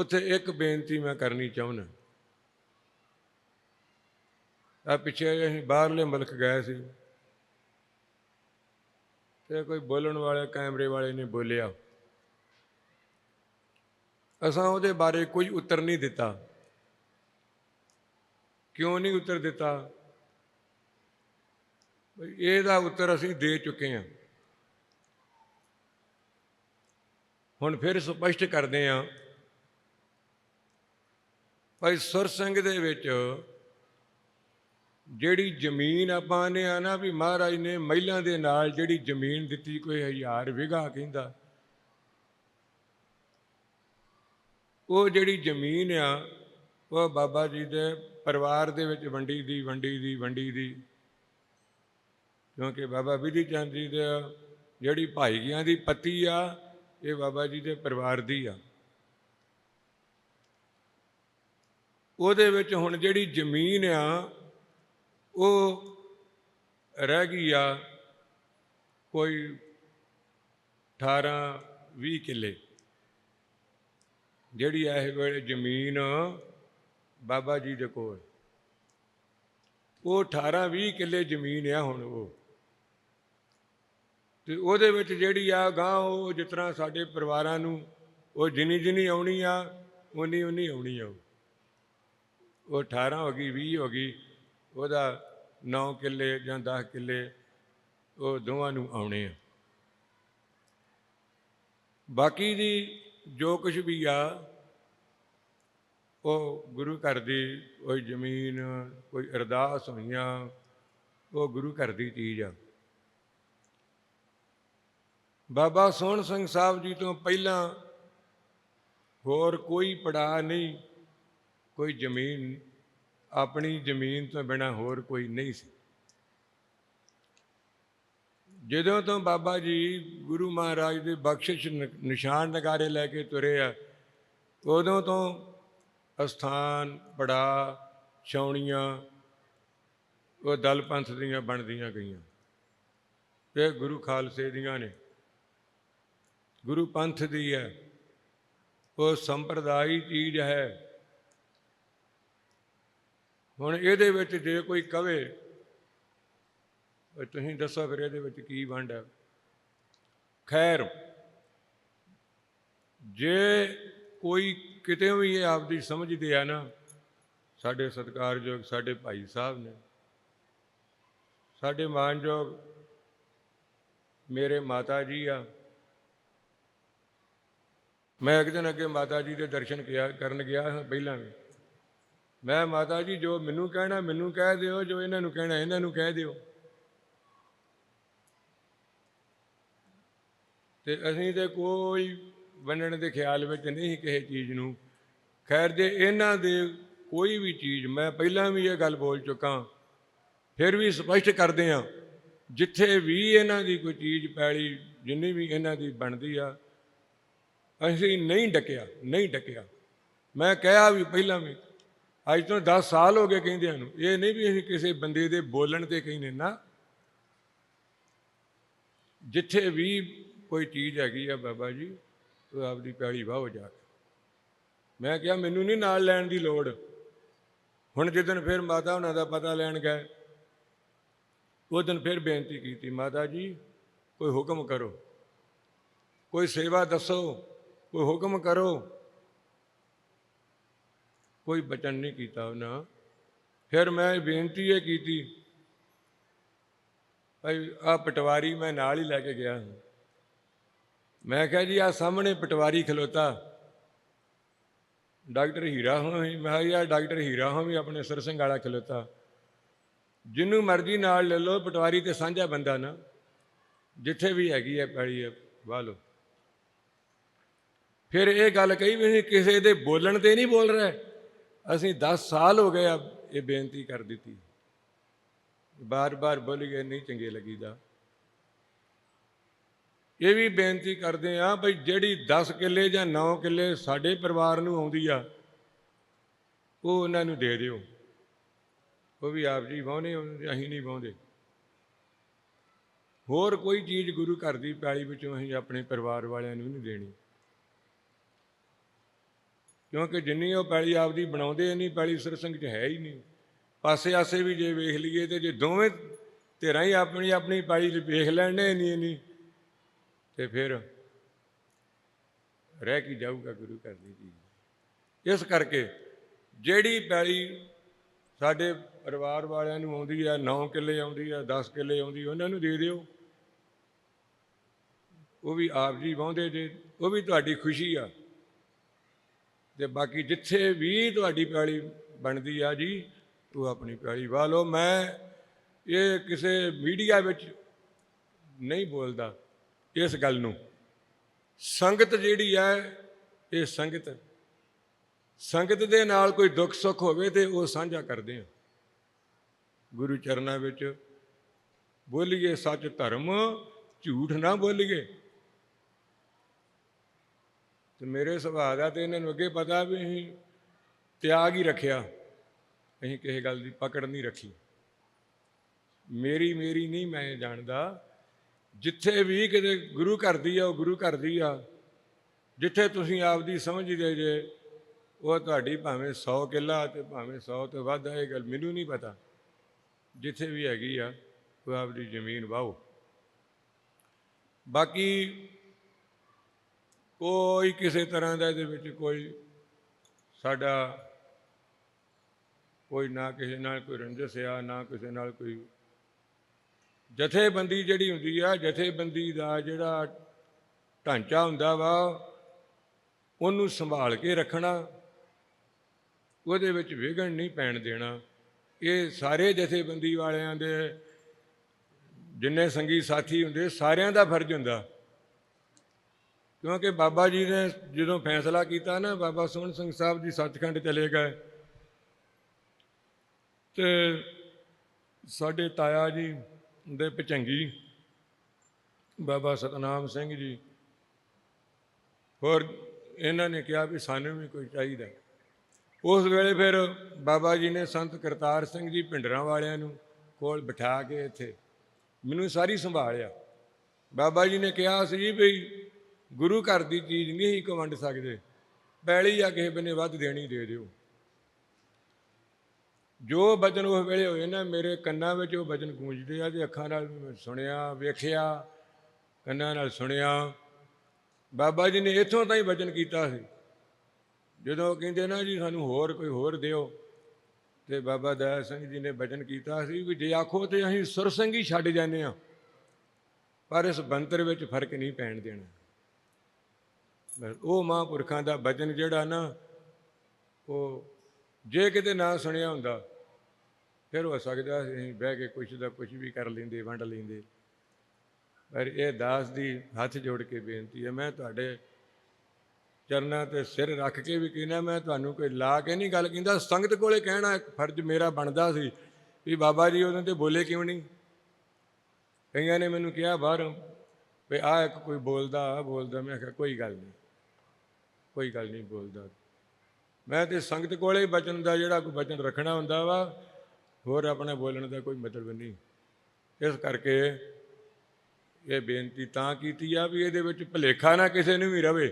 ਉੱਥੇ ਇੱਕ ਬੇਨਤੀ ਮੈਂ ਕਰਨੀ ਚਾਹੁੰਦਾ। ਆ ਪਿੱਛੇ ਅਸੀਂ ਬਾਹਰਲੇ ਮੁਲਕ ਗਏ ਸੀ। ਤੇ ਕੋਈ ਬੋਲਣ ਵਾਲੇ, ਕੈਮਰੇ ਵਾਲੇ ਨੇ ਬੋਲਿਆ। ਅਸਾਂ ਉਹਦੇ ਬਾਰੇ ਕੋਈ ਉੱਤਰ ਨਹੀਂ ਦਿੱਤਾ। ਕਿਉਂ ਨਹੀਂ ਉੱਤਰ ਦਿੱਤਾ? ਇਹਦਾ ਉੱਤਰ ਅਸੀਂ ਦੇ ਚੁੱਕੇ ਹਾਂ। ਹੁਣ ਫਿਰ ਸਪਸ਼ਟ ਕਰਦੇ ਹਾਂ ਭਾਈ ਸੁਰ ਸਿੰਘ ਦੇ ਵਿੱਚ ਜਿਹੜੀ ਜ਼ਮੀਨ ਆਪਾਂ ਨੇ ਆ ਨਾ ਵੀ ਮਹਾਰਾਜ ਨੇ ਮਹਿਲਾਂ ਦੇ ਨਾਲ ਜਿਹੜੀ ਜ਼ਮੀਨ ਦਿੱਤੀ, ਕੋਈ ਹਜ਼ਾਰ ਵਿਗਾ ਕਹਿੰਦਾ। ਉਹ ਜਿਹੜੀ ਜ਼ਮੀਨ ਆ, ਉਹ ਬਾਬਾ ਜੀ ਦੇ ਪਰਿਵਾਰ ਦੇ ਵਿੱਚ ਵੰਡੀ ਦੀ ਵੰਡੀ ਦੀ ਵੰਡੀ ਦੀ। ਕਿਉਂਕਿ ਬਾਬਾ ਵਿਧੀ ਚੰਦ ਜੀ ਦੇ ਜਿਹੜੀ ਭਾਈਗੀਆਂ ਦੀ ਪਤੀ ਆ, ਇਹ ਬਾਬਾ ਜੀ ਦੇ ਪਰਿਵਾਰ ਦੀ ਆ। ਉਹਦੇ ਵਿੱਚ ਹੁਣ ਜਿਹੜੀ ਜ਼ਮੀਨ ਆ, ਉਹ ਰਹਿ ਗਈ ਆ ਕੋਈ 18 20 ਕਿੱਲੇ। ਜਿਹੜੀ ਇਹ ਵੇਲੇ ਜ਼ਮੀਨ ਬਾਬਾ ਜੀ ਦੇ ਕੋਲ। ਉਹ 18 20 ਕਿੱਲੇ ਜ਼ਮੀਨ ਆ ਹੁਣ ਉਹ। ਤੇ ਉਹਦੇ ਵਿੱਚ ਜਿਹੜੀ ਆ ਗਾਂ ਉਹ ਜਿਸ ਤਰ੍ਹਾਂ ਸਾਡੇ ਪਰਿਵਾਰਾਂ ਨੂੰ ਉਹ ਜਿੰਨੀ ਜਿੰਨੀ ਆਉਣੀ ਆ ਉਨੀ ਉਨੀ ਆਉਣੀ ਆ ਉਹ। ਉਹ 18 ਹੋ ਗਈ 20 ਹੋ ਗਈ, ਉਹਦਾ 9 ਕਿੱਲੇ ਜਾਂ 10 ਕਿੱਲੇ ਉਹ ਦੋਵਾਂ ਨੂੰ ਆਉਣੇ ਆ ਬਾਕੀ ਦੀ ਜੋ ਕੁਝ ਵੀ ਆ, ਉਹ ਗੁਰੂ ਘਰ ਦੀ ਕੋਈ ਜ਼ਮੀਨ, ਕੋਈ ਅਰਦਾਸ ਹੋਈਆਂ, ਉਹ ਗੁਰੂ ਘਰ ਦੀ ਚੀਜ਼ ਆ ਬਾਬਾ ਸੋਹਣ ਸਿੰਘ ਸਾਹਿਬ ਜੀ ਤੋਂ ਪਹਿਲਾਂ ਹੋਰ ਕੋਈ ਪੜਾ ਨਹੀਂ ਕੋਈ ਜ਼ਮੀਨ, ਆਪਣੀ ਜ਼ਮੀਨ ਤੋਂ ਬਿਨਾ ਹੋਰ ਕੋਈ ਨਹੀਂ ਸੀ। ਜਦੋਂ ਤੋਂ ਬਾਬਾ ਜੀ ਗੁਰੂ ਮਹਾਰਾਜ ਦੇ ਬਖਸ਼ਿਸ਼ ਨ- ਨਿਸ਼ਾਨ ਨਗਾਰੇ ਲੈ ਕੇ ਤੁਰੇ ਆ, ਉਦੋਂ ਤੋਂ ਅਸਥਾਨ ਪੜਾ ਛਾਉਣੀਆਂ, ਉਹ ਦਲ ਪੰਥ ਦੀਆਂ ਬਣਦੀਆਂ ਗਈਆਂ। ਤੇ ਗੁਰੂ ਖਾਲਸੇ ਦੀਆਂ ਨੇ। ਗੁਰੂ ਪੰਥ ਦੀ ਹੈ। ਉਹ ਸੰਪਰਦਾਇ ਚੀਜ਼ ਹੈ। ਹੁਣ ਇਹਦੇ ਵਿੱਚ ਜੇ ਕੋਈ ਕਵੇ ਤੁਸੀਂ ਦੱਸੋ ਫਿਰ ਇਹਦੇ ਵਿੱਚ ਕੀ ਵੰਡ ਹੈ। ਖੈਰ, ਜੇ ਕੋਈ ਕਿਤੇ ਵੀ ਇਹ ਆਪਦੀ ਸਮਝਦੇ ਆ ਨਾ, ਸਾਡੇ ਸਤਿਕਾਰਯੋਗ ਸਾਡੇ ਭਾਈ ਸਾਹਿਬ ਨੇ, ਸਾਡੇ ਮਾਨਯੋਗ ਮੇਰੇ ਮਾਤਾ ਜੀ ਆ, ਮੈਂ ਇੱਕ ਦਿਨ ਅੱਗੇ ਮਾਤਾ ਜੀ ਦੇ ਦਰਸ਼ਨ ਕਿਆ ਕਰਨ ਗਿਆ ਹਾਂ ਪਹਿਲਾਂ ਵੀ। ਮੈਂ ਮਾਤਾ ਜੀ, ਜੋ ਮੈਨੂੰ ਕਹਿਣਾ, ਮੈਨੂੰ ਕਹਿ ਦਿਓ, ਜੋ ਇਹਨਾਂ ਨੂੰ ਕਹਿਣਾ, ਇਹਨਾਂ ਨੂੰ ਕਹਿ ਦਿਓ। ਤੇ ਅਸੀਂ ਤੇ ਕੋਈ ਵੰਡਣ ਦੇ ਖਿਆਲ ਵਿੱਚ ਨਹੀਂ ਕਿਸੇ ਚੀਜ਼ ਨੂੰ। ਖੈਰ, ਜੇ ਇਹਨਾਂ ਦੇ ਕੋਈ ਵੀ ਚੀਜ਼, ਮੈਂ ਪਹਿਲਾਂ ਵੀ ਇਹ ਗੱਲ ਬੋਲ ਚੁੱਕਾ, ਫਿਰ ਵੀ ਸਪਸ਼ਟ ਕਰਦੇ ਹਾਂ, ਜਿੱਥੇ ਵੀ ਇਹਨਾਂ ਦੀ ਕੋਈ ਚੀਜ਼ ਪੈਲੀ, ਜਿੰਨੀ ਵੀ ਇਹਨਾਂ ਦੀ ਬਣਦੀ ਆ, ਅਸੀਂ ਨਹੀਂ ਡਕਿਆ ਨਹੀਂ ਡਕਿਆ। ਮੈਂ ਕਿਹਾ ਵੀ ਪਹਿਲਾਂ ਵੀ ਅੱਜ ਤੋਂ 10 ਸਾਲ ਹੋ ਗਏ ਕਹਿੰਦਿਆਂ ਨੂੰ। ਇਹ ਨਹੀਂ ਵੀ ਅਸੀਂ ਕਿਸੇ ਬੰਦੇ ਦੇ ਬੋਲਣ ਤੇ ਕਹਿੰਦੇ ਨਾ। ਜਿੱਥੇ ਵੀ ਕੋਈ ਚੀਜ਼ ਹੈਗੀ ਆ ਬਾਬਾ ਜੀ, ਉਹ ਆਪਦੀ ਪੈੜੀ ਵਾਹੋ ਜਾ ਕੇ ਮੈਂ ਕਿਹਾ ਮੈਨੂੰ ਨਹੀਂ ਨਾਲ ਲੈਣ ਦੀ ਲੋੜ। ਹੁਣ ਜਿੱਦਣ ਫਿਰ ਮਾਤਾ ਉਹਨਾਂ ਦਾ ਪਤਾ ਲੈਣ ਗਏ। ਉਹ ਦਿਨ ਫਿਰ ਬੇਨਤੀ ਕੀਤੀ, ਮਾਤਾ ਜੀ, ਕੋਈ ਹੁਕਮ ਕਰੋ। ਕੋਈ ਸੇਵਾ ਦੱਸੋ, ਕੋਈ ਹੁਕਮ ਕਰੋ। ਕੋਈ ਬਚਨ ਨਹੀਂ ਕੀਤਾ ਉਹਨਾਂ। ਫਿਰ ਮੈਂ ਬੇਨਤੀ ਇਹ ਕੀਤੀ, ਭਾਈ ਆ ਪਟਵਾਰੀ ਮੈਂ ਨਾਲ ਹੀ ਲੈ ਕੇ ਗਿਆ। ਮੈਂ ਕਿਹਾ ਜੀ ਆ ਸਾਹਮਣੇ ਪਟਵਾਰੀ ਖਲੋਤਾ। ਡਾਕਟਰ ਹੀਰਾ ਹੋਈ ਮੈਂ ਕਿਹਾ ਯਾਰ ਡਾਕਟਰ ਹੀਰਾ ਹਾਂ ਵੀ ਆਪਣੇ ਸਰ ਸਿੰਘ ਵਾਲਾ ਖਲੋਤਾ। ਜਿੰਨੂੰ ਮਰਜ਼ੀ ਨਾਲ ਲੈ ਲਓ, ਪਟਵਾਰੀ ਤੇ ਸਾਂਝਾ ਬੰਦਾ ਨਾ। ਜਿੱਥੇ ਵੀ ਹੈਗੀ ਹੈ ਪੈੜੀ ਹੈ ਵਾਹ ਲਓ। ਫਿਰ ਇਹ ਗੱਲ ਕਹੀ ਵੀ ਕਿਸੇ ਦੇ ਬੋਲਣ ਤੇ ਨਹੀਂ ਬੋਲ ਰਿਹਾ। ਅਸੀਂ 10 ਸਾਲ ਹੋ ਗਏ ਆ ਇਹ ਬੇਨਤੀ ਕਰ ਦਿੱਤੀ। ਬਾਰ-ਬਾਰ ਬੋਲ ਗਏ, ਨਹੀਂ ਚੰਗੇ ਲੱਗੀਦਾ। ਇਹ ਵੀ ਬੇਨਤੀ ਕਰਦੇ ਆ ਭਈ ਜਿਹੜੀ 10 ਕਿੱਲੇ ਜਾਂ 9 ਕਿੱਲੇ ਸਾਡੇ ਪਰਿਵਾਰ ਨੂੰ ਆਉਂਦੀ ਆ, ਉਹ ਉਹਨਾਂ ਨੂੰ ਦੇ ਦਿਓ। ਉਹ ਵੀ ਆਪ ਜੀ ਵਾਹੁੰਦੇ ਅਸੀਂ ਨਹੀਂ ਵਾਹੁੰਦੇ। ਹੋਰ ਕੋਈ ਚੀਜ਼ ਗੁਰੂ ਘਰ ਦੀ ਪਿਆਲੀ ਵਿੱਚੋਂ ਅਸੀਂ ਆਪਣੇ ਪਰਿਵਾਰ ਵਾਲਿਆਂ ਨੂੰ ਨਹੀਂ ਦੇਣੀ। ਕਿਉਂਕਿ ਜਿੰਨੀ ਉਹ ਪੈਲੀ ਆਪਦੀ ਬਣਾਉਂਦੇ ਨਹੀਂ ਪੈਲੀ ਸਰਸੰਗ 'ਚ ਹੈ ਹੀ ਨਹੀਂ। ਪਾਸੇ ਆਸੇ ਵੀ ਜੇ ਵੇਖ ਲਈਏ ਤੇ ਜੇ ਦੋਵੇਂ ਧਿਰਾਂ ਹੀ ਆਪਣੀ ਆਪਣੀ ਪੈਲੀ ਵੇਖ ਲੈਣੇ ਨਹੀਂ ਨਹੀਂ ਤੇ ਫਿਰ ਰਹਿ ਕੀ ਜਾਊਗਾ ਗੁਰੂ ਘਰ ਦੀ ਚੀਜ਼। ਇਸ ਕਰਕੇ ਜਿਹੜੀ ਪੈਲੀ ਸਾਡੇ ਪਰਿਵਾਰ ਵਾਲਿਆਂ ਨੂੰ ਆਉਂਦੀ ਆ 9 ਕਿੱਲੇ ਆਉਂਦੀ ਆ 10 ਕਿੱਲੇ ਆਉਂਦੀ, ਉਹਨਾਂ ਨੂੰ ਦੇ ਦਿਓ। ਉਹ ਵੀ ਆਪ ਜੀ ਵਾਹੁੰਦੇ ਜੇ, ਉਹ ਵੀ ਤੁਹਾਡੀ ਖੁਸ਼ੀ ਆ। ਤੇ ਬਾਕੀ ਜਿੱਥੇ ਵੀ ਤੁਹਾਡੀ ਪਿਆਲੀ ਬਣਦੀ ਆ ਜੀ, ਤੂੰ ਆਪਣੀ ਪਿਆਲੀ ਵਾਹ ਲਓ। ਮੈਂ ਇਹ ਕਿਸੇ ਮੀਡੀਆ ਵਿੱਚ ਨਹੀਂ ਬੋਲਦਾ ਇਸ ਗੱਲ ਨੂੰ। ਸੰਗਤ ਜਿਹੜੀ ਹੈ ਇਹ ਸੰਗਤ ਸੰਗਤ ਦੇ ਨਾਲ ਕੋਈ ਦੁੱਖ ਸੁੱਖ ਹੋਵੇ ਤੇ ਉਹ ਸਾਂਝਾ ਕਰਦੇ ਆ। ਗੁਰੂ ਚਰਨਾਂ ਵਿੱਚ ਬੋਲੀਏ ਸੱਚ ਧਰਮ, ਝੂਠ ਨਾ ਬੋਲੀਏ। ਤੇ ਮੇਰੇ ਸੁਭਾਅ ਦਾ ਤੇ ਇਹਨਾਂ ਨੂੰ ਅੱਗੇ ਪਤਾ ਵੀ ਅਸੀਂ ਤਿਆਗ ਹੀ ਰੱਖਿਆ। ਅਸੀਂ ਕਿਸੇ ਗੱਲ ਦੀ ਪਕੜ ਨਹੀਂ ਰੱਖੀ। ਮੇਰੀ ਮੇਰੀ ਨਹੀਂ ਮੈਂ ਜਾਣਦਾ, ਜਿੱਥੇ ਵੀ ਕਿਤੇ ਗੁਰੂ ਘਰ ਦੀ ਆ, ਉਹ ਗੁਰੂ ਘਰ ਦੀ ਆ। ਜਿੱਥੇ ਤੁਸੀਂ ਆਪਦੀ ਸਮਝਦੇ ਜੇ, ਉਹ ਤੁਹਾਡੀ ਭਾਵੇਂ 100 ਕਿੱਲਾ ਤੇ ਭਾਵੇਂ 100 ਤੋਂ ਵੱਧ ਆ, ਇਹ ਗੱਲ ਮੈਨੂੰ ਨਹੀਂ ਪਤਾ। ਜਿੱਥੇ ਵੀ ਹੈਗੀ ਆ, ਉਹ ਆਪਦੀ ਜ਼ਮੀਨ ਵਾਹੋ ਬਾਕੀ ਕੋਈ ਕਿਸੇ ਤਰ੍ਹਾਂ ਦਾ ਇਹਦੇ ਵਿੱਚ ਕੋਈ ਸਾਡਾ ਕੋਈ ਨਾ ਕਿਸੇ ਨਾਲ ਕੋਈ ਰੰਜਿਸ਼ ਆ, ਨਾ ਕਿਸੇ ਨਾਲ ਕੋਈ ਜਥੇਬੰਦੀ ਜਿਹੜੀ ਹੁੰਦੀ ਆ, ਜਥੇਬੰਦੀ ਦਾ ਜਿਹੜਾ ਢਾਂਚਾ ਹੁੰਦਾ ਵਾ, ਉਹਨੂੰ ਸੰਭਾਲ ਕੇ ਰੱਖਣਾ, ਉਹਦੇ ਵਿੱਚ ਵਿਘਨ ਨਹੀਂ ਪੈਣ ਦੇਣਾ। ਇਹ ਸਾਰੇ ਜਥੇਬੰਦੀ ਵਾਲਿਆਂ ਦੇ ਜਿੰਨੇ ਸੰਗੀ ਸਾਥੀ ਹੁੰਦੇ, ਸਾਰਿਆਂ ਦਾ ਫਰਜ਼ ਹੁੰਦਾ। ਕਿਉਂਕਿ ਬਾਬਾ ਜੀ ਨੇ ਜਦੋਂ ਫੈਸਲਾ ਕੀਤਾ ਨਾ, ਬਾਬਾ ਸੋਹਣ ਸਿੰਘ ਸਾਹਿਬ ਜੀ ਸੱਚਖੰਡ ਚਲੇ ਗਏ। ਤੇ ਸਾਡੇ ਤਾਇਆ ਜੀ ਦੇ ਪਚੰਗੀ ਬਾਬਾ ਸਤਨਾਮ ਸਿੰਘ ਜੀ, ਹੋਰ ਇਹਨਾਂ ਨੇ ਕਿਹਾ ਵੀ ਸਾਨੂੰ ਵੀ ਕੋਈ ਚਾਹੀਦਾ। ਉਸ ਵੇਲੇ ਫਿਰ ਬਾਬਾ ਜੀ ਨੇ ਸੰਤ ਕਰਤਾਰ ਸਿੰਘ ਜੀ ਭਿੰਡਰਾਂ ਵਾਲਿਆਂ ਨੂੰ ਕੋਲ ਬਿਠਾ ਕੇ ਇੱਥੇ ਮੈਨੂੰ ਸਾਰੀ ਸੰਭਾਲਿਆ। ਬਾਬਾ ਜੀ ਨੇ ਕਿਹਾ ਸੀ ਜੀ ਵੀ ਗੁਰੂ ਘਰ ਦੀ ਚੀਜ਼ ਨਹੀਂ ਹੀ ਵੰਡ ਸਕਦੇ। ਪੈਲੀ ਆ ਕਿਸੇ ਬੰਨੇ ਵੱਧ ਦੇਣੀ ਦੇ ਦਿਓ। ਜੋ ਬਚਨ ਉਸ ਵੇਲੇ ਹੋਏ ਨਾ, ਮੇਰੇ ਕੰਨਾਂ ਵਿੱਚ ਉਹ ਬਚਨ ਗੂੰਜਦੇ ਆ ਤੇ ਅੱਖਾਂ ਨਾਲ ਸੁਣਿਆ, ਵੇਖਿਆ, ਕੰਨਾਂ ਨਾਲ ਸੁਣਿਆ। ਬਾਬਾ ਜੀ ਨੇ ਇੱਥੋਂ ਤਾਈਂ ਬਚਨ ਕੀਤਾ ਸੀ। ਜਦੋਂ ਕਹਿੰਦੇ ਨਾ ਜੀ, ਸਾਨੂੰ ਹੋਰ ਕੋਈ ਹੋਰ ਦਿਓ। ਤੇ ਬਾਬਾ ਦਇਆ ਸਿੰਘ ਜੀ ਨੇ ਬਚਨ ਕੀਤਾ ਸੀ ਵੀ ਜੇ ਆਖੋ ਤੇ ਅਸੀਂ ਸੁਰਸੰਗੀ ਛੱਡ ਜਾਂਦੇ ਆ ਪਰ ਇਸ ਬੰਤਰ ਵਿੱਚ ਫ਼ਰਕ ਨਹੀਂ ਪੈਣ ਦੇਣਾ। ਉਹ ਮਹਾਂਪੁਰਖਾਂ ਦਾ ਬਚਨ ਜਿਹੜਾ ਨਾ, ਉਹ ਜੇ ਕਿਤੇ ਨਾ ਸੁਣਿਆ ਹੁੰਦਾ, ਫਿਰ ਹੋ ਸਕਦਾ ਅਸੀਂ ਬਹਿ ਕੇ ਕੁਛ ਦਾ ਕੁਛ ਵੀ ਕਰ ਲੈਂਦੇ, ਵੰਡ ਲੈਂਦੇ। ਪਰ ਇਹ ਦਾਸ ਦੀ ਹੱਥ ਜੋੜ ਕੇ ਬੇਨਤੀ ਹੈ, ਮੈਂ ਤੁਹਾਡੇ ਚਰਨਾਂ ਤੇ ਸਿਰ ਰੱਖ ਕੇ ਵੀ ਕਹਿੰਦਾ, ਮੈਂ ਤੁਹਾਨੂੰ ਕੋਈ ਲਾ ਕੇ ਨਹੀਂ ਗੱਲ ਕਹਿੰਦਾ, ਸੰਗਤ ਕੋਲੇ ਕਹਿਣਾ ਇੱਕ ਫਰਜ਼ ਮੇਰਾ ਬਣਦਾ ਸੀ ਵੀ ਬਾਬਾ ਜੀ ਉਹਨਾਂ ਤੇ ਬੋਲੇ ਕਿਉਂ ਨਹੀਂ? ਕਈਆਂ ਨੇ ਮੈਨੂੰ ਕਿਹਾ, ਬਾਹਰੋਂ ਵੀ ਆ ਇੱਕ ਕੋਈ ਬੋਲਦਾ ਆ ਬੋਲਦਾ, ਮੈਂ ਕਿਹਾ ਕੋਈ ਗੱਲ ਨਹੀਂ। ਕੋਈ ਗੱਲ ਨਹੀਂ ਬੋਲਦਾ। ਮੈਂ ਤੇ ਸੰਗਤ ਕੋਲੇ ਹੀ ਬਚਨ ਦਾ ਜਿਹੜਾ ਕੋਈ ਬਚਨ ਰੱਖਣਾ ਹੁੰਦਾ ਵਾ, ਹੋਰ ਆਪਣੇ ਬੋਲਣ ਦਾ ਕੋਈ ਮਤਲਬ ਨਹੀਂ। ਇਸ ਕਰਕੇ ਇਹ ਬੇਨਤੀ ਤਾਂ ਕੀਤੀ ਆ ਵੀ ਇਹਦੇ ਵਿੱਚ ਭਲੇਖਾ ਨਾ ਕਿਸੇ ਨੂੰ ਵੀ ਰਵੇ।